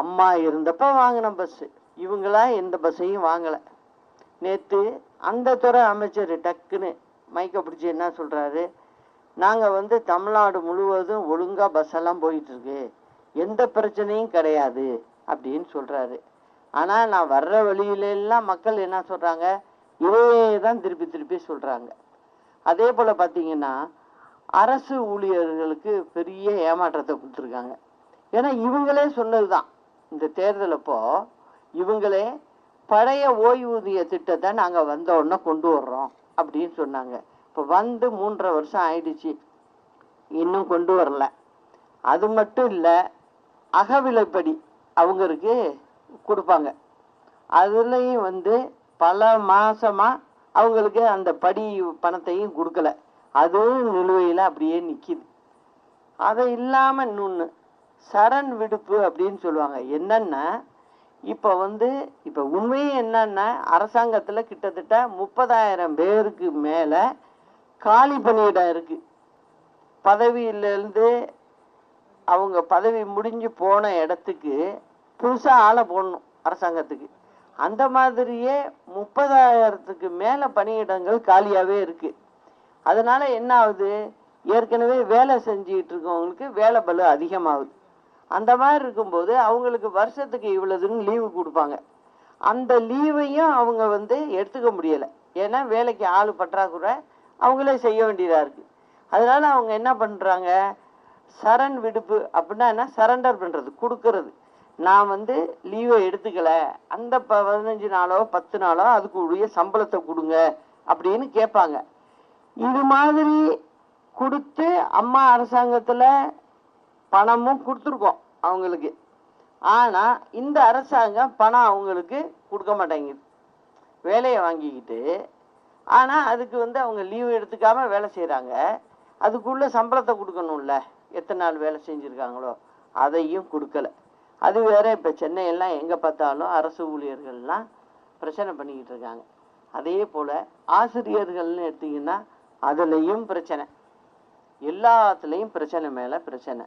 அம்மா இருந்தப்போ வாங்கின பஸ்ஸு இவங்களாம் எந்த பஸ்ஸையும் வாங்கலை. நேற்று அந்த துறை அமைச்சர் டக்குன்னு மைக்கை பிடிச்சி என்ன சொல்கிறாரு நாங்கள் வந்து தமிழ்நாடு முழுவதும் ஒழுங்காக பஸ் எல்லாம் எந்த பிரச்சனையும் கிடையாது அப்படின்னு சொல்கிறாரு ஆனால் நான் வர்ற வழியிலெல்லாம் மக்கள் என்ன சொல்கிறாங்க இதே தான் திருப்பி திருப்பி சொல்கிறாங்க அதே போல் பார்த்தீங்கன்னா அரசு ஊழியர்களுக்கு பெரிய ஏமாற்றத்தை கொடுத்துருக்காங்க. ஏன்னா இவங்களே சொன்னது தான் இந்த தேர்தல் அப்போ இவங்களே பழைய ஓய்வூதிய திட்டத்தை நாங்கள் வந்த உடனே கொண்டு வர்றோம் அப்படின்னு சொன்னாங்க. இப்போ வந்து மூன்றரை வருஷம் ஆயிடுச்சு. இன்னும் கொண்டு வரல. அது மட்டும் இல்லை அகவிலைப்படி அவங்களுக்கு கொடுப்பாங்க. அதுலேயும் வந்து பல மாசமா அவங்களுக்கு அந்த படி பணத்தையும் கொடுக்கல. அதுவும் நிலுவையில் அப்படியே நிற்கிது அதை இல்லாமல் இன்னொன்று சரண் விடுப்பு அப்படின்னு சொல்லுவாங்க. என்னன்னா இப்போ வந்து இப்போ உண்மையும் என்னன்னா அரசாங்கத்தில் கிட்டத்தட்ட முப்பதாயிரம் பேருக்கு மேலே காலி பணியிடம் இருக்கு. பதவியிலேருந்து அவங்க பதவி முடிஞ்சு போன இடத்துக்கு புதுசாக ஆளை போடணும் அரசாங்கத்துக்கு. அந்த மாதிரியே முப்பதாயிரத்துக்கு மேலே பணியிடங்கள் காலியாகவே இருக்கு. அதனால என்ன ஆகுது? ஏற்கனவே வேலை செஞ்சுக்கிட்டு இருக்கவங்களுக்கு வேலை பலு அதிகமாகுது. அந்த மாதிரி இருக்கும்போது அவங்களுக்கு வருஷத்துக்கு இவ்வளவுன்னு லீவு கொடுப்பாங்க. அந்த லீவையும் அவங்க வந்து எடுத்துக்க முடியலை. ஏன்னா வேலைக்கு ஆள் பற்றாக்குறை அவங்களே செய்ய வேண்டியதாக இருக்குது அதனால அவங்க என்ன பண்ணுறாங்க சரண் விடுப்பு அப்படின்னா என்ன? சரண்டர் பண்ணுறது கொடுக்கறது. நான் வந்து லீவை எடுத்துக்கல. அந்த ப பதினஞ்சு நாளோ பத்து நாளோ அதுக்கு உடைய சம்பளத்தை கொடுங்க அப்படின்னு கேட்பாங்க. இது மாதிரி கொடுத்து அம்மா அரசாங்கத்தில் பணமும் கொடுத்துருக்கோம் அவங்களுக்கு. ஆனால் இந்த அரசாங்கம் பணம் அவங்களுக்கு கொடுக்க மாட்டேங்குது. வேலையை வாங்கிக்கிட்டு ஆனால் அதுக்கு வந்து அவங்க லீவு எடுத்துக்காமல் வேலை செய்கிறாங்க அதுக்குள்ளே சம்பளத்தை கொடுக்கணும்ல. எத்தனை நாள் வேலை செஞ்சுருக்காங்களோ அதையும் கொடுக்கல. அது வேற இப்போ சென்னையெல்லாம் எங்கே பார்த்தாலும் அரசு ஊழியர்கள்லாம் பிரச்சனை பண்ணிக்கிட்டு இருக்காங்க. அதே போல் ஆசிரியர்கள்னு எடுத்தீங்கன்னா அதுலேயும் பிரச்சனை. எல்லாத்துலேயும் பிரச்சனை மேலே பிரச்சனை.